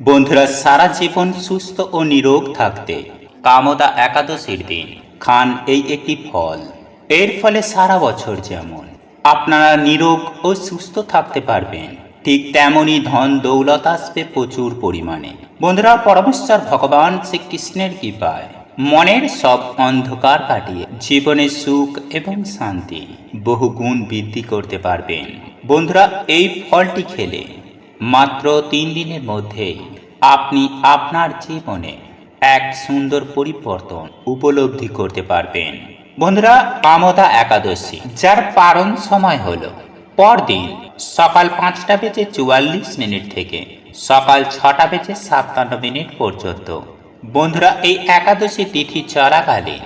বন্ধুরা, সারা জীবন সুস্থ ও নিরোগ থাকতে কামদা একাদশীর দিন, খান এই একটি ফল। এর ফলে সারা বছর যেমন আপনারা নিরোগ ও সুস্থ থাকতে পারবেন, ঠিক তেমনই ধন দৌলত আসবে প্রচুর পরিমাণে। বন্ধুরা, পরমেশ্বর ভগবান শ্রীকৃষ্ণের কৃপায় মনের সব অন্ধকার কাটিয়ে জীবনে সুখ এবং শান্তি বহু গুণ বৃদ্ধি করতে পারবেন। বন্ধুরা, এই ফলটি খেলে মাত্র তিন দিনের মধ্যেই আপনি আপনার জীবনে এক সুন্দর পরিবর্তন উপলব্ধি করতে পারবেন। বন্ধুরা কামদা একাদশী, যার পারণ সময় হলো পরদিন সকাল পাঁচটা বেজে চুয়াল্লিশ মিনিট থেকে সকাল ছটা বেজে সাতান্ন মিনিট পর্যন্ত। বন্ধুরা, এই একাদশী তিথি চলাকালীন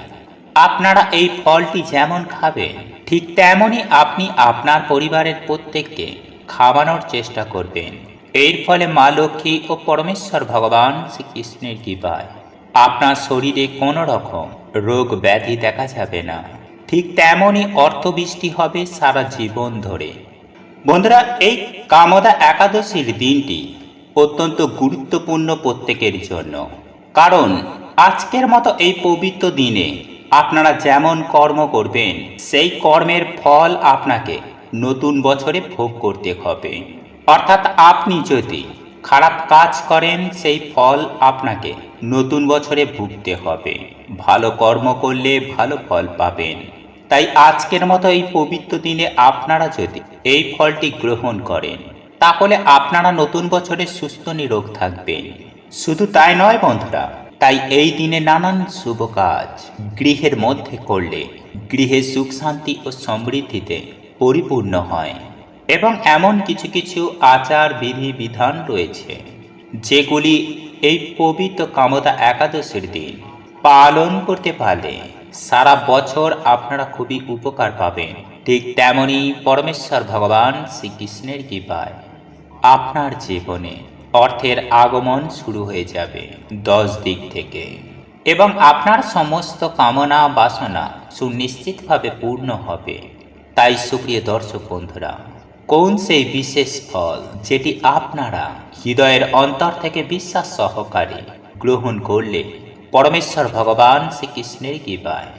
আপনারা এই ফলটি যেমন খাবেন, ঠিক তেমনই আপনি আপনার পরিবারের প্রত্যেককে খাওয়ানোর চেষ্টা করবেন। এর ফলে মা লক্ষ্মী ও পরমেশ্বর ভগবান শ্রীকৃষ্ণের কৃপায়। আপনার শরীরে কোনো রকম রোগ ব্যাধি দেখা যাবে না। ঠিক তেমনই অর্থবৃষ্টি হবে সারা জীবন ধরে। বন্ধুরা, এই কামদা একাদশীর দিনটি অত্যন্ত গুরুত্বপূর্ণ প্রত্যেকের জন্য। কারণ, আজকের মতো এই পবিত্র দিনে আপনারা যেমন কর্ম করবেন, সেই কর্মের ফল আপনাকে নতুন বছরে ভোগ করতে হবে। অর্থাৎ আপনি যদি খারাপ কাজ করেন, সেই ফল আপনাকে নতুন বছরে ভুগতে হবে। ভালো কর্ম করলে ভালো ফল পাবেন। তাই আজকের মতো এই পবিত্র দিনে আপনারা যদি এই ফলটি গ্রহণ করেন, তাহলে আপনারা নতুন বছরে সুস্থ নিরোগ থাকবেন। শুধু তাই নয় বন্ধুরা, তাই এই দিনে নানান শুভ কাজ গৃহের মধ্যে করলে গৃহে সুখ শান্তি ও সমৃদ্ধিতে পরিপূর্ণ হয়। এবং এমন কিছু কিছু আচার বিধি বিধান রয়েছে, যেগুলি এই পবিত্র কামতা একাদশীর দিন পালন করতে পারলে সারা বছর আপনারা খুবই উপকার পাবেন। ঠিক তেমনি পরমেশ্বর ভগবান শ্রীকৃষ্ণের কৃপায় আপনার জীবনে অর্থের আগমন শুরু হয়ে যাবে দশ দিক থেকে। এবং আপনার সমস্ত কামনা বাসনা সুনিশ্চিতভাবে পূর্ণ হবে। তাই সুপ্রিয় দর্শক বন্ধুরা কোন সেই বিশেষ ফল যেটি আপনারা হৃদয়ের অন্তর থেকে বিশ্বাস সহকারে গ্রহণ করলে পরমেশ্বর ভগবান শ্রীকৃষ্ণের কৃপায়?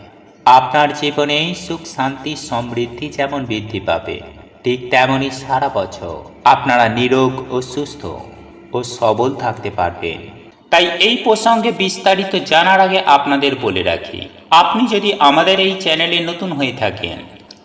আপনার জীবনে সুখ, শান্তি, সমৃদ্ধি যেমন বৃদ্ধি পাবে, ঠিক তেমনই সারা বছর আপনারা নিরোগ ও সুস্থ ও সবল থাকতে পারবেন। তাই এই প্রসঙ্গে বিস্তারিত জানার আগে আপনাদের বলে রাখি, আপনি যদি আমাদের এই চ্যানেলে নতুন হয়ে থাকেন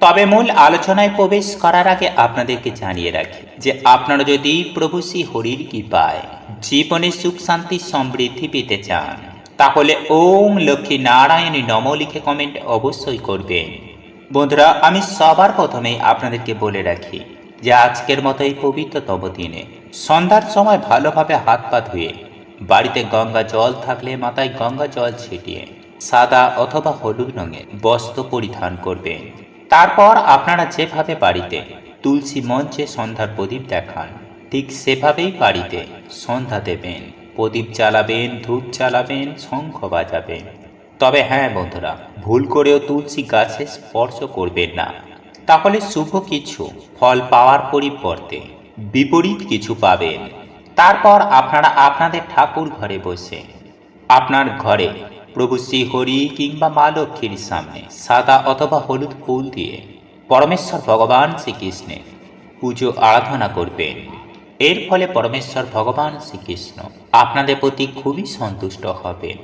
তবে মূল আলোচনায় প্রবেশ করার আগে আপনাদেরকে জানিয়ে রাখি যে আপনারা যদি প্রভু শ্রী হরির কৃপায় জীবনে সুখ, শান্তি, সমৃদ্ধি পেতে চান, তাহলে ওম লক্ষ্মী নারায়ণী নম লিখে কমেন্ট অবশ্যই করবেন। বন্ধুরা, আমি সবার প্রথমেই আপনাদেরকে বলে রাখি যে আজকের মতো এই পবিত্রতম দিনে সন্ধ্যার সময় ভালোভাবে হাত পা ধুয়ে বাড়িতে গঙ্গা জল থাকলে মাথায় গঙ্গা জল ছিটিয়ে সাদা অথবা হলুদ রঙের বস্ত্র পরিধান করবেন। তারপর আপনারা যেভাবে বাড়িতে তুলসী মঞ্চে সন্ধ্যার প্রদীপ দেখান, ঠিক সেভাবেই বাড়িতে সন্ধ্যা দেবেন, প্রদীপ জ্বালাবেন, ধূপ জ্বালাবেন, শঙ্খ বাজাবেন। তবে হ্যাঁ বন্ধুরা, ভুল করেও তুলসী গাছে স্পর্শ করবেন না। তাহলে শুভ কিছু, ফল পাওয়ার পরিবর্তে বিপরীত কিছু পাবেন। তারপর আপনারা আপনাদের ঠাকুর ঘরে বসে, আপনার ঘরে প্রভু শ্রীহরি কিংবা মা লক্ষ্মীর সামনে, সাদা অথবা হলুদ ফুল দিয়ে পরমেশ্বর ভগবান শ্রীকৃষ্ণের পুজো আরাধনা করবেন। এর ফলে পরমেশ্বর ভগবান শ্রীকৃষ্ণ আপনাদের প্রতি খুবই সন্তুষ্ট হবেন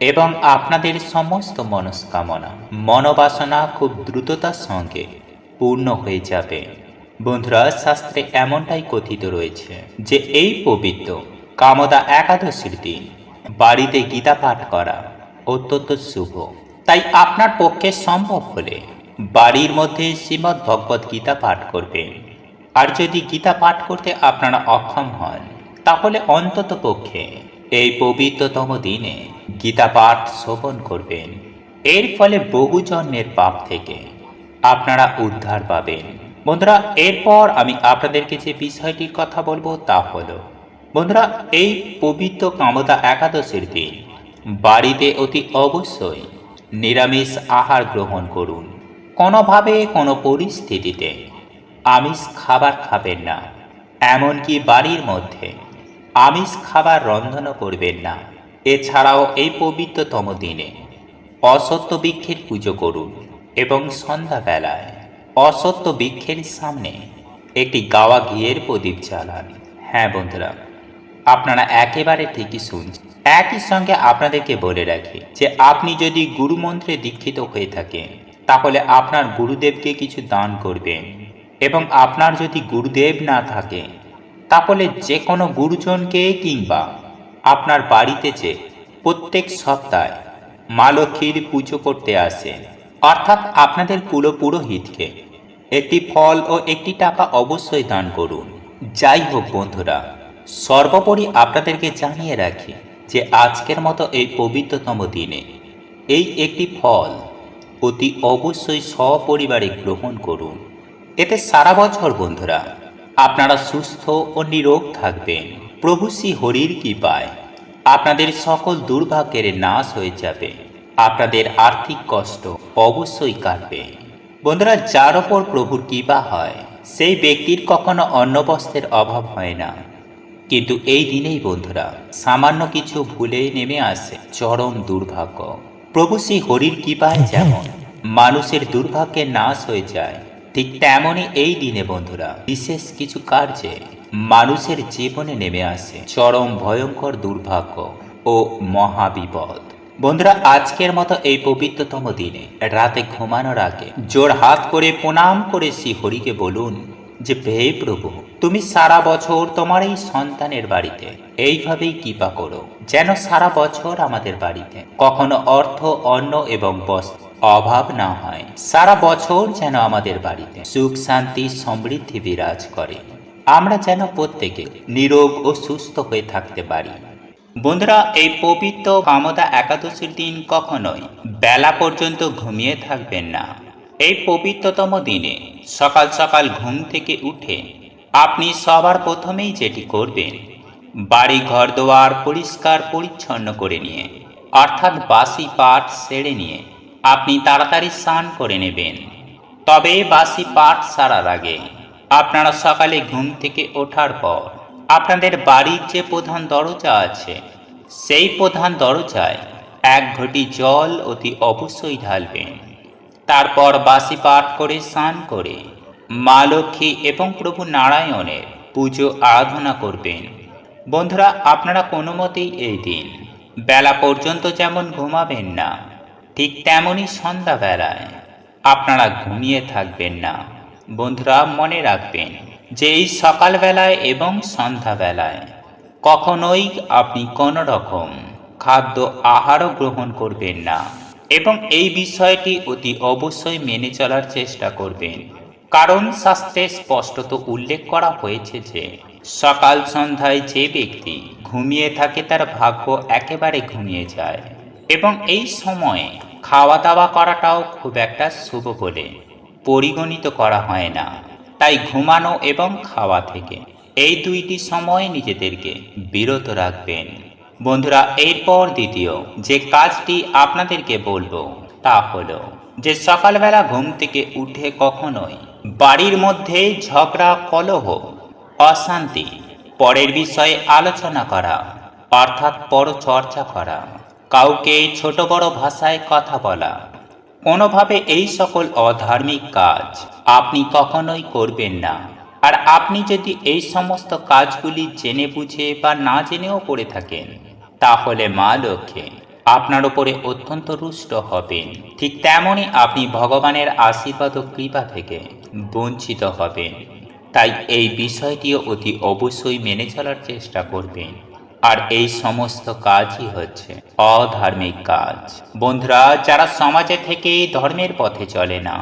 এবং আপনাদের সমস্ত মনস্কামনা, মনোবাসনা খুব দ্রুততার সঙ্গে পূর্ণ হয়ে যাবে। বন্ধুরা, শাস্ত্রে এমনটাই কথিত রয়েছে যে, এই পবিত্র কামদা একাদশীর দিন বাড়িতে গীতা পাঠ করা অত্যন্ত শুভ। তাই আপনার পক্ষে সম্ভব হলে বাড়ির মধ্যে শ্রীমদ্ ভগবত গীতা পাঠ করবেন। আর যদি গীতা পাঠ করতে আপনারা অক্ষম হন, তাহলে অন্তত পক্ষে এই পবিত্রতম দিনে গীতা পাঠ শ্রবণ করবেন। এর ফলে বহু জন্মের পাপ থেকে আপনারা উদ্ধার পাবেন। বন্ধুরা, এরপর আমি আপনাদেরকে যে বিষয়টির কথা বলব তা হলো, বন্ধুরা, এই পবিত্র কামতা একাদশীর দিন বাড়িতে অতি অবশ্যই নিরামিষ আহার গ্রহণ করুন। কোনোভাবে কোনো পরিস্থিতিতে আমিষ খাবার খাবেন না। এমনকি বাড়ির মধ্যে আমিষ খাবার রন্ধনও করবেন না। এছাড়াও এই পবিত্রতম দিনে অসত্য বৃক্ষের পুজো করুন এবং সন্ধ্যাবেলায় অসত্য বৃক্ষের সামনে একটি গাওয়া ঘিয়ের প্রদীপ জ্বালান। হ্যাঁ বন্ধুরা আপনারা একেবারে ঠিকই শুনছেন। একই সঙ্গে আপনাদেরকে বলে রাখি যে আপনি যদি গুরুমন্ত্রে দীক্ষিত হয়ে থাকেন, তাহলে আপনার গুরুদেবকে কিছু দান করবেন এবং আপনার যদি গুরুদেব না থাকে তাহলে যে কোনো গুরুজনকে কিংবা আপনার বাড়িতে যে প্রত্যেক সপ্তাহে মা লক্ষ্মীর পুজো করতে আসেন, অর্থাৎ আপনাদের পুরো পুরোহিতকে একটি ফল ও একটি টাকা অবশ্যই দান করুন। যাই হোক বন্ধুরা সর্বোপরি আপনাদেরকে জানিয়ে রাখি যে আজকের মতো এই পবিত্রতম দিনে এই একটি ফল অতি অবশ্যই সপরিবারে গ্রহণ করুন। এতে সারা বছর বন্ধুরা আপনারা সুস্থ ও নিরোগ থাকবেন। প্রভু শ্রী হরির কৃপায় আপনাদের সকল দুর্ভাগ্যের নাশ হয়ে যাবে। আপনাদের আর্থিক কষ্ট অবশ্যই কাটবে। বন্ধুরা, যার ওপর প্রভুর কৃপা হয়, সেই ব্যক্তির কখনো অন্ন বস্ত্রের অভাব হয় না। কিন্তু এই দিনেই বন্ধুরা, সামান্য কিছু ভুলে নেমে আসে চরম দুর্ভাগ্য। প্রভু শ্রী হরির কৃপায় যেমন মানুষের দুর্ভাগ্যে নাশ হয়ে যায়, ঠিক তেমনই এই দিনে বন্ধুরা, বিশেষ কিছু কার্যে মানুষের জীবনে নেমে আসে চরম ভয়ঙ্কর দুর্ভাগ্য ও মহাবিপদ। বন্ধুরা, আজকের মতো এই পবিত্রতম দিনে রাতে ঘুমানোর আগে জোর হাত করে প্রণাম করে শ্রী হরিকে বলুন যে, হে প্রভু তুমি সারা বছর তোমার এই সন্তানের বাড়িতে। এইভাবেই কৃপা করো, যেন সারা বছর আমাদের বাড়িতে। কখনো অর্থ, অন্ন এবং বস্ত্র অভাব না হয়। সারা বছর যেন আমাদের বাড়িতে সুখ, শান্তি, সমৃদ্ধি বিরাজ করে। আমরা যেন প্রত্যেকে নিরোগ ও সুস্থ হয়ে থাকতে পারি। বন্ধুরা, এই পবিত্র কামতা একাদশীর দিন কখনোই বেলা পর্যন্ত ঘুমিয়ে থাকবেন না। এই পবিত্রতম দিনে সকাল সকাল ঘুম থেকে উঠে আপনি সবার প্রথমেই যেটি করবেন বাড়ি ঘর দোয়ার পরিষ্কার পরিচ্ছন্ন করে নিয়ে, অর্থাৎ বাসি পাট সেরে নিয়ে, আপনি তাড়াতাড়ি স্নান করে নেবেন। তবে বাসি পাঠ সারার আগে, আপনারা সকালে ঘুম থেকে ওঠার পর, আপনাদের বাড়ির যে প্রধান দরজা আছে, সেই প্রধান দরজায় এক ঘটি জল অতি অবশ্যই ঢালবেন। তারপর বাসি পাঠ করে স্নান করে মা লক্ষ্মী এবং প্রভু নারায়ণের পুজো আরাধনা করবেন। বন্ধুরা, আপনারা কোনো মতেই এই দিন বেলা পর্যন্ত যেমন ঘুমাবেন না, ঠিক তেমনই সন্ধ্যাবেলায় আপনারা ঘুমিয়ে থাকবেন না। বন্ধুরা, মনে রাখবেন যে এই সকালবেলায় এবং সন্ধ্যাবেলায় কখনোই আপনি কোনো রকম খাদ্য আহারও গ্রহণ করবেন না এবং এই বিষয়টি অতি অবশ্যই মেনে চলার চেষ্টা করবেন। কারণ শাস্ত্রে স্পষ্টত উল্লেখ করা হয়েছে যে, সকাল সন্ধ্যায় যে ব্যক্তি ঘুমিয়ে থাকে তার ভাগ্য একেবারে ঘুমিয়ে যায় এবং এই সময়ে খাওয়া দাওয়া করাটাও খুব একটা শুভ বলে পরিগণিত করা হয় না। তাই ঘুমানো এবং খাওয়া থেকে এই দুইটি সময় নিজেদেরকে বিরত রাখবেন। বন্ধুরা, এরপর দ্বিতীয় যে কাজটি আপনাদেরকে বলব তা হলো যে, সকালবেলা ঘুম থেকে উঠে কখনোই বাড়ির মধ্যে ঝগড়া, কলহ, অশান্তি, পরের বিষয়ে আলোচনা করা, অর্থাৎ পরচর্চা করা, কাউকে ছোট বড় ভাষায় কথা বলা, কোনোভাবে এই সকল অধার্মিক কাজ আপনি কখনোই করবেন না। আর আপনি যদি এই সমস্ত কাজগুলি জেনে বুঝে বা না জেনেও করে থাকেন, তাহলে মা লক্ষ্মী আপনার উপরে অত্যন্ত রুষ্ট হবেন। ঠিক তেমনই আপনি ভগবানের আশীর্বাদ ও কৃপা থেকে বঞ্চিত হবেন। তাই এই বিষয়টিও অতি অবশ্যই মেনে চলার চেষ্টা করবেন। আর এই সমস্ত কাজই হচ্ছে অধার্মিক কাজ। বন্ধুরা, যারা সমাজে থেকে ধর্মের পথে চলে না,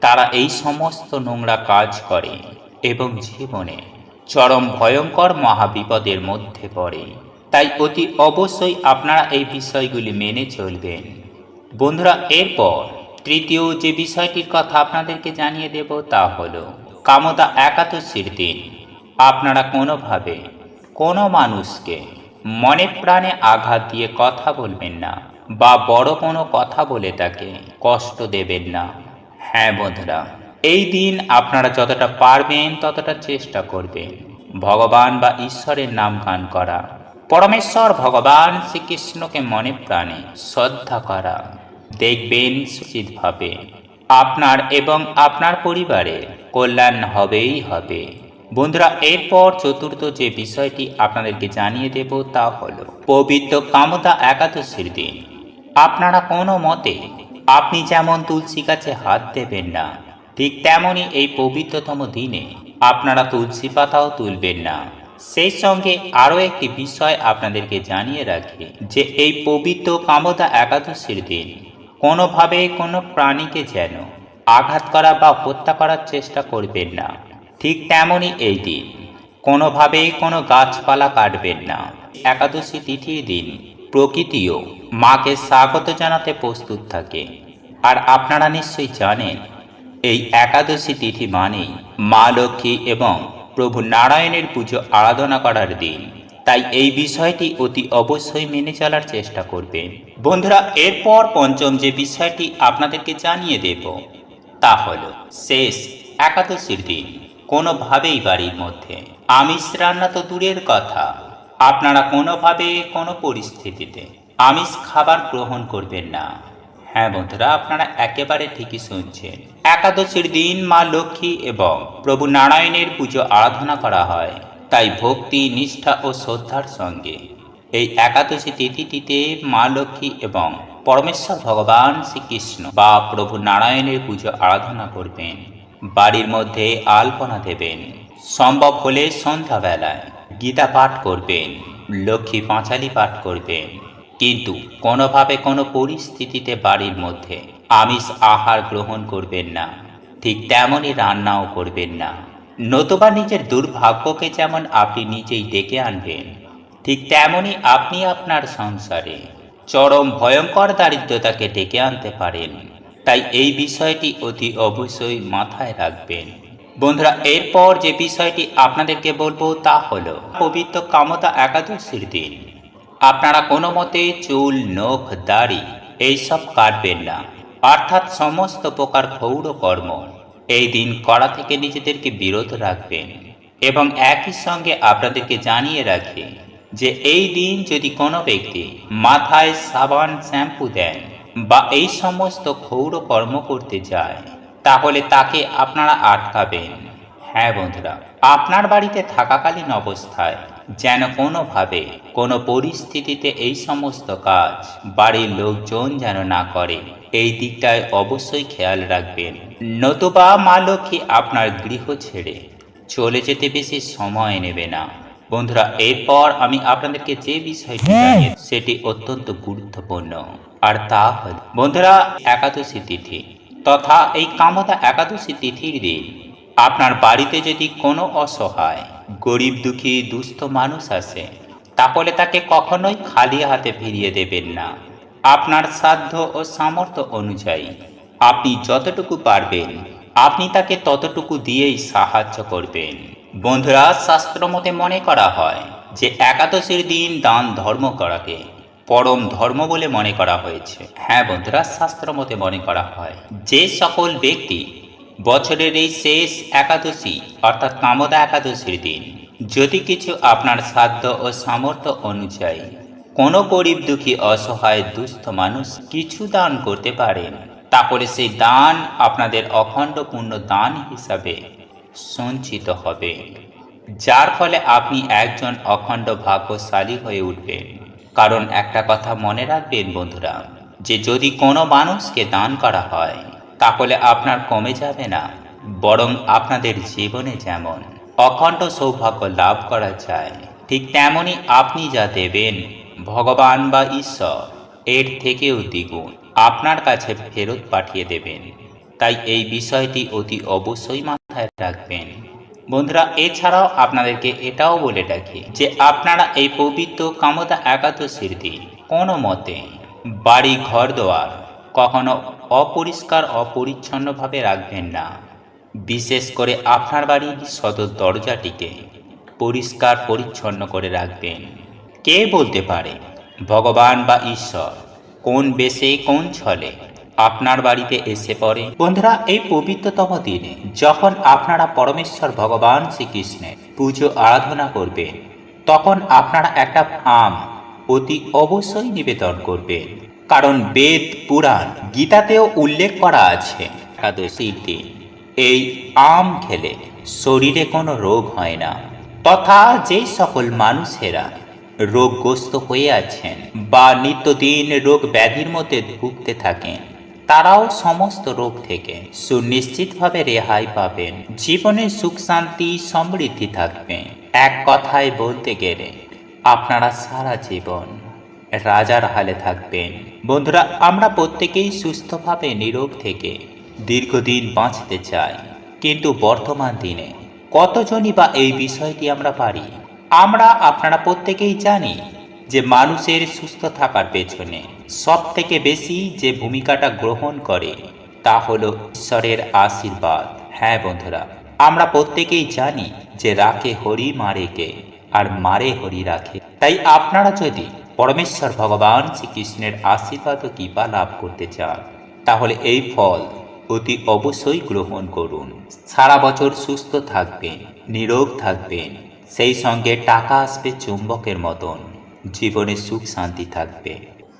তারা এই সমস্ত নোংরা কাজ করে এবং জীবনে চরম ভয়ঙ্কর মহাবিপদের মধ্যে পড়ে। তাই অতি অবশ্যই আপনারা এই বিষয়গুলি মেনে চলবেন। বন্ধুরা, এরপর তৃতীয় যে বিষয়টির কথা আপনাদেরকে জানিয়ে দেব তা হলো কামতা একাদশীর দিন। আপনারা কোনোভাবে কোনো মানুষকে মনে প্রাণে আঘাত দিয়ে কথা বলবেন না বা বড় কোনো কথা বলে তাকে কষ্ট দেবেন না। হ্যাঁ বন্ধুরা, এই দিন আপনারা যতটা পারবেন ততটা চেষ্টা করবেন। ভগবান বা ঈশ্বরের নাম গান করা। পরমেশ্বর ভগবান শ্রীকৃষ্ণকে মনে প্রাণে শ্রদ্ধা করা। দেখবেন সুচিতভাবে। আপনার এবং আপনার পরিবারের কল্যাণ হবেই হবে। বন্ধুরা, এরপর চতুর্থ যে বিষয়টি আপনাদেরকে জানিয়ে দেব তা হলো পবিত্র কামতা একাদশীর দিন। আপনারা কোনো মতে আপনি যেমন তুলসী গাছে হাত দেবেন না, ঠিক তেমনই এই পবিত্রতম দিনে আপনারা তুলসী পাতাও তুলবেন না। সেই সঙ্গে আরও একটি বিষয় আপনাদেরকে জানিয়ে রাখি, যে এই পবিত্র কামতা একাদশীর দিন কোনোভাবে কোনো প্রাণীকে যেন আঘাত করা বা হত্যা করার চেষ্টা করবেন না। ঠিক তেমনই এই দিন কোনোভাবে কোনো গাছপালা কাটবেন না। একাদশী তিথির দিন প্রকৃতিও মাকে স্বাগত জানাতে প্রস্তুত থাকে। আর আপনারা নিশ্চয়ই জানেন, এই একাদশী তিথি মানেই মা লক্ষ্মী এবং প্রভু নারায়ণের পুজো আরাধনা করার দিন। তাই এই বিষয়টি অতি অবশ্যই মেনে চলার চেষ্টা করবেন বন্ধুরা, এরপর পঞ্চম যে বিষয়টি আপনাদেরকে জানিয়ে দেব, তা হলো শেষ একাদশীর দিন, কোনোভাবেই বাড়ির মধ্যে আমিষ রান্না তো দূরের কথা। আপনারা কোনোভাবে কোনো পরিস্থিতিতে আমিষ খাবার গ্রহণ করবেন না। হ্যাঁ বন্ধুরা, আপনারা একেবারে ঠিকই শুনছেন। একাদশীর দিন মা লক্ষ্মী এবং প্রভু নারায়ণের পুজো আরাধনা করা হয়। তাই ভক্তি, নিষ্ঠা ও শ্রদ্ধার সঙ্গে এই একাদশী তিথিটিতে মা লক্ষ্মী এবং পরমেশ্বর ভগবান শ্রীকৃষ্ণ বা প্রভু নারায়ণের পুজো আরাধনা করবেন। বাড়ির মধ্যে আলপনা দেবেন। সম্ভব হলে সন্ধ্যাবেলায় গীতা পাঠ করবেন, লক্ষ্মী পাঁচালি পাঠ করবেন। কিন্তু কোনোভাবে কোনো পরিস্থিতিতে বাড়ির মধ্যে আমিষ আহার গ্রহণ করবেন না, ঠিক তেমনই রান্নাও করবেন না। নতুবা নিজের দুর্ভাগ্যকে যেমন আপনি নিজেই ডেকে আনবেন, ঠিক তেমনই আপনি আপনার সংসারে চরম ভয়ঙ্কর দারিদ্রতাকে ডেকে আনতে পারেন। তাই এই বিষয়টি অতি অবশ্যই মাথায় রাখবেন। বন্ধুরা, এরপর যে বিষয়টি আপনাদেরকে বলব তা হল, পবিত্র কামতা একাদশীর দিন। আপনারা কোনো মতে চুল, নখ, দাড়ি, এইসব কাটবেন না। অর্থাৎ সমস্ত প্রকার ক্ষৌর কর্ম এই দিন করা থেকে নিজেদেরকে বিরত রাখবেন এবং একই সঙ্গে আপনাদেরকে জানিয়ে রাখি যে এই দিন যদি কোনো ব্যক্তি মাথায় সাবান শ্যাম্পু দেন বা এই সমস্ত ক্ষৌর কর্ম করতে যায়, তাহলে তাকে আপনারা আটকাবেন। হ্যাঁ বন্ধুরা, আপনার বাড়িতে থাকাকালীন অবস্থায় যেন কোনোভাবে কোনো পরিস্থিতিতে এই সমস্ত কাজ বাড়ির লোকজন যেন না করে। এই দিকটায় অবশ্যই খেয়াল রাখবেন। নতুবা মা লক্ষ্মী আপনার গৃহ ছেড়ে চলে যেতে বেশি সময় নেবে না। বন্ধুরা এরপর আমি আপনাদেরকে যে বিষয়টি জানিয়ে সেটি অত্যন্ত গুরুত্বপূর্ণ। আর তা হল বন্ধুরা একাদশী তিথি। তথা এই কামতা একাদশী তিথির দিন আপনার বাড়িতে যদি কোনো অসহায় গরিব দুঃখী দুস্থ মানুষ আসে তাহলে তাকে কখনোই খালি হাতে ফিরিয়ে দেবেন না। আপনার সাধ্য ও সামর্থ্য অনুযায়ী। আপনি যতটুকু পারবেন, আপনি তাকে ততটুকু দিয়েই সাহায্য করবেন। বন্ধুরা, শাস্ত্র মতে মনে করা হয় যে, একাদশীর দিন দান ধর্ম করাকে পরম ধর্ম বলে মনে করা হয়েছে। হ্যাঁ বন্ধুরা, শাস্ত্র মতে মনে করা হয় যে, সকল ব্যক্তি বছরের এই শেষ একাদশী, অর্থাৎ কামদা একাদশীর দিন, যদি কিছু আপনার সাধ্য ও সামর্থ্য অনুযায়ী কোনো গরিব দুঃখী অসহায় দুস্থ মানুষ কিছু দান করতে পারেন তাহলে সেই দান আপনাদের অখণ্ড পূর্ণ দান হিসাবে সঞ্চিত হবে। যার ফলে আপনি একজন অখণ্ড ভাগ্যশালী হয়ে উঠবেন। কারণ একটা কথা মনে রাখবেন বন্ধুরা, যে যদি কোনো মানুষকে দান করা হয়, তাহলে আপনার কমে যাবে না, বরং আপনাদের জীবনে যেমন অখণ্ড সৌভাগ্য লাভ করা যায়, ঠিক তেমনই আপনি যা দেবেন ভগবান বা ঈশ্বর, এর থেকেও দ্বিগুণ, আপনার কাছে ফেরত পাঠিয়ে দেবেন। তাই এই বিষয়টি অতি অবশ্যই মাথায় রাখবেন। বন্ধুরা, এছাড়াও আপনাদেরকে এটাও বলে রাখি যে, আপনারা এই পবিত্র কামতা একাদশীর দিন কোনো মতে বাড়ি ঘর দোয়ার কখনো অপরিষ্কার, অপরিচ্ছন্নভাবে রাখবেন না। বিশেষ করে আপনার বাড়ির সদর দরজাটিকে পরিষ্কার পরিচ্ছন্ন করে রাখবেন। কে বলতে পারে? ভগবান বা ঈশ্বর? কোন বেশে কোন ছলে? আপনার বাড়িতে এসে পড়ে। বন্ধুরা, এই পবিত্রতম দিনে যখন আপনারা পরমেশ্বর ভগবান শ্রীকৃষ্ণের পুজো আরাধনা করবেন, তখন আপনারা একটা আম অতি অবশ্যই নিবেদন করবেন। কারণ বেদ, পুরাণ, গীতাতেও উল্লেখ করা আছে একাদশীর দিন, এই আম খেলে শরীরে কোনো রোগ হয় না। তথা যেই সকল মানুষেরা রোগগ্রস্ত হয়ে আছেন বা নিত্যদিন রোগ ব্যাধির মধ্যে ভুগতে থাকেন। তারাও সমস্ত রোগ থেকে সুনিশ্চিতভাবে রেহাই পাবেন। জীবনে সুখ, শান্তি, সমৃদ্ধি থাকবে। এক কথায় বলতে গেলে আপনারা সারা জীবন রাজার হালে থাকবেন। বন্ধুরা, আমরা প্রত্যেকেই সুস্থভাবে, নিরোগ থেকে দীর্ঘদিন বাঁচতে চাই। কিন্তু বর্তমান দিনে কতজনই বা এই বিষয়টি আমরা পারি? আমরা আপনারা প্রত্যেকেই জানি যে মানুষের সুস্থ থাকার পেছনে সব থেকে বেশি যে ভূমিকাটা গ্রহণ করে তা হলো ঈশ্বরের আশীর্বাদ। হ্যাঁ বন্ধুরা, আমরা প্রত্যেকেই জানি যে রাখে হরি মারে কে, আর মারে হরি রাখে। তাই আপনারা যদি পরমেশ্বর ভগবান শ্রীকৃষ্ণের আশীর্বাদ ও কৃপা লাভ করতে চান, তাহলে এই ফল অতি অবশ্যই গ্রহণ করুন। সারা বছর সুস্থ থাকবেন, নিরোগ থাকবেন সেই সঙ্গে টাকা আসবে চুম্বকের মতন। জীবনে সুখ, শান্তি থাকবে।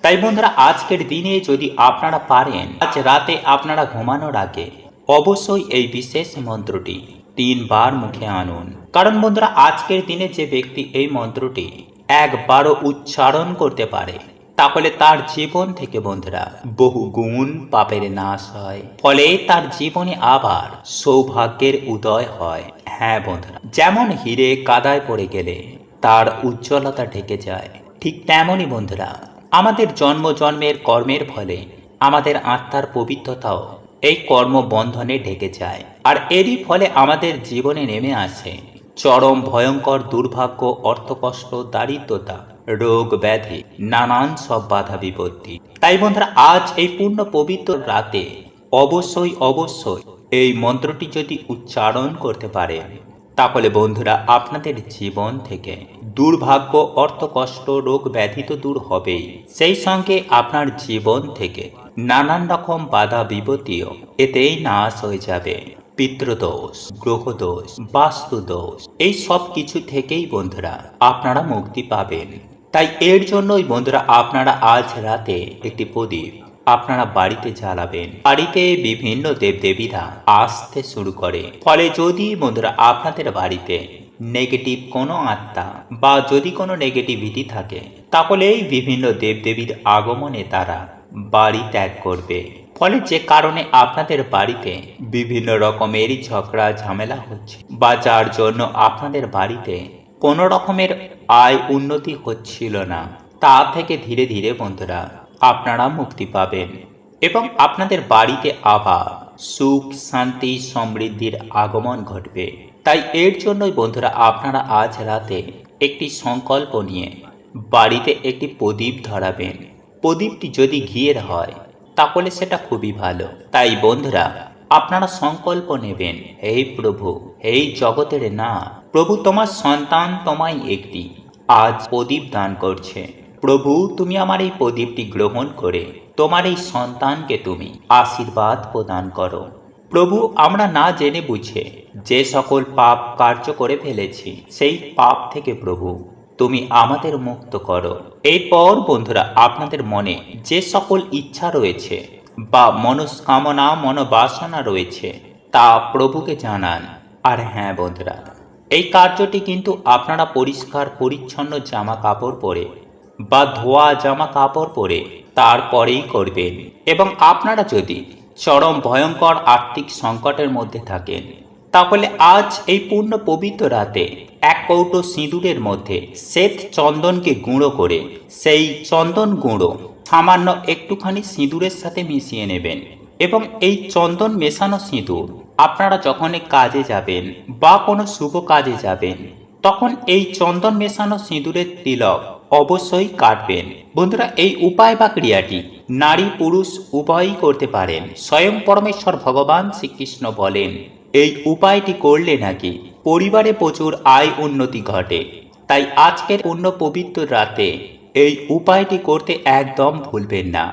তাই বন্ধুরা, আজকের দিনে যদি আপনারা পারেন, আজ রাতে আপনারা ঘুমানোর আগে অবশ্যই এই বিশেষ মন্ত্রটি তিনবার মুখে আনুন। কারণ বন্ধুরা, আজকের দিনে যে ব্যক্তি এই মন্ত্রটি একবারও উচ্চারণ করতে পারে তাহলে তার জীবন থেকে বন্ধুরা, বহু গুণ পাপের নাশ হয়। ফলে তার জীবনে আবার সৌভাগ্যের উদয় হয়। হ্যাঁ বন্ধুরা, যেমন হিরে কাদায় পড়ে গেলে তার উজ্জ্বলতা ঢেকে যায়, ঠিক তেমনই বন্ধুরা, আমাদের জন্ম জন্মের কর্মের ফলে আমাদের আত্মার পবিত্রতাও এই কর্মবন্ধনে ঢেকে যায়। আর এরই ফলে আমাদের জীবনে নেমে আসে চরম ভয়ঙ্কর দুর্ভাগ্য, অর্থকষ্ট, দারিদ্রতা রোগ ব্যাধি, নানান সব বাধা বিপত্তি। তাই বন্ধুরা, আজ এই পূর্ণ পবিত্র রাতে অবশ্যই অবশ্যই এই মন্ত্রটি যদি উচ্চারণ করতে পারেন, তাহলে বন্ধুরা, আপনাদের জীবন থেকে দুর্ভাগ্য, অর্থকষ্ট, রোগ ব্যাধি তো দূর হবেই। সেই সঙ্গে আপনার জীবন থেকে নানান রকম বাধা বিপত্তিও এতেই নাশ হয়ে যাবে। পিতৃদোষ গ্রহদোষ, বাস্তুদোষ, এই সব কিছু থেকেই বন্ধুরা, আপনারা মুক্তি পাবেন। তাই এর জন্যই বন্ধুরা আপনারা আজ রাতে একটি প্রদীপ আপনারা বাড়িতে জ্বালাবেন। বাড়িতে বিভিন্ন দেবদেবীরা আসতে শুরু করে। ফলে যদি বন্ধুরা আপনাদের বাড়িতে নেগেটিভ কোনো আত্মা বা যদি কোনো নেগেটিভিটি থাকে তাহলে এই বিভিন্ন দেবদেবীর আগমনে তারা বাড়ি ত্যাগ করবে। ফলে যে কারণে আপনাদের বাড়িতে বিভিন্ন রকমের ঝগড়া, ঝামেলা হচ্ছে বা যার জন্য আপনাদের বাড়িতে কোনো রকমের আয় উন্নতি হচ্ছিল না। তা থেকে ধীরে ধীরে বন্ধুরা, আপনারা মুক্তি পাবেন এবং আপনাদের বাড়িতে আবার সুখ, শান্তি, সমৃদ্ধির আগমন ঘটবে। তাই এর জন্যই বন্ধুরা, আপনারা আজ রাতে একটি সংকল্প নিয়ে বাড়িতে একটি প্রদীপ ধরাবেন। প্রদীপটি যদি ঘিয়ের হয়, তাহলে সেটা খুবই ভালো। তাই বন্ধুরা আপনারা সংকল্প নেবেন, হে প্রভু এই জগতের না। প্রভু তোমার সন্তান তোমায় একটি, আজ প্রদীপ দান করছে। প্রভু, তুমি আমার এই প্রদীপটি গ্রহণ করে, তোমার এই সন্তানকে তুমি আশীর্বাদ প্রদান করো। প্রভু, আমরা না জেনে বুঝে, যে সকল পাপ কার্য করে ফেলেছি, সেই পাপ থেকে প্রভু, তুমি আমাদের মুক্ত করো। এরপর, বন্ধুরা, আপনাদের মনে যে সকল ইচ্ছা রয়েছে বা মনস্কামনা, মনোবাসনা রয়েছে, তা প্রভুকে জানান। আর হ্যাঁ বন্ধুরা, এই কার্যটি কিন্তু আপনারা পরিষ্কার, পরিচ্ছন্ন জামা কাপড় পরে বা ধোয়া জামা কাপড় পরে তারপরেই করবেন। এবং আপনারা যদি চরম ভয়ঙ্কর আর্থিক সংকটের মধ্যে থাকেন, তাহলে আজ এই পূর্ণ পবিত্র রাতে এক কৌটো সিঁদুরের মধ্যে শ্বেত চন্দনকে গুঁড়ো করে সেই চন্দন গুঁড়ো সামান্য একটুখানি সিঁদুরের সাথে মিশিয়ে নেবেন এবং এই চন্দন মেশানো সিঁদুর আপনারা যখন কাজে যাবেন বা কোনো শুভ কাজে যাবেন, তখন এই চন্দন মেশানো সিঁদুরের তিলক অবশ্যই কাটবেন। বন্ধুরা, এই উপায় বা ক্রিয়াটি নারী পুরুষ উভয়ই করতে পারেন। স্বয়ং পরমেশ্বর ভগবান শ্রীকৃষ্ণ বলেন, এই উপায়টি করলে নাকি পরিবারে প্রচুর আয় উন্নতি ঘটে। তাই আজকের অন্য পবিত্র রাতে এই উপায়টি করতে একদম ভুলবেন না।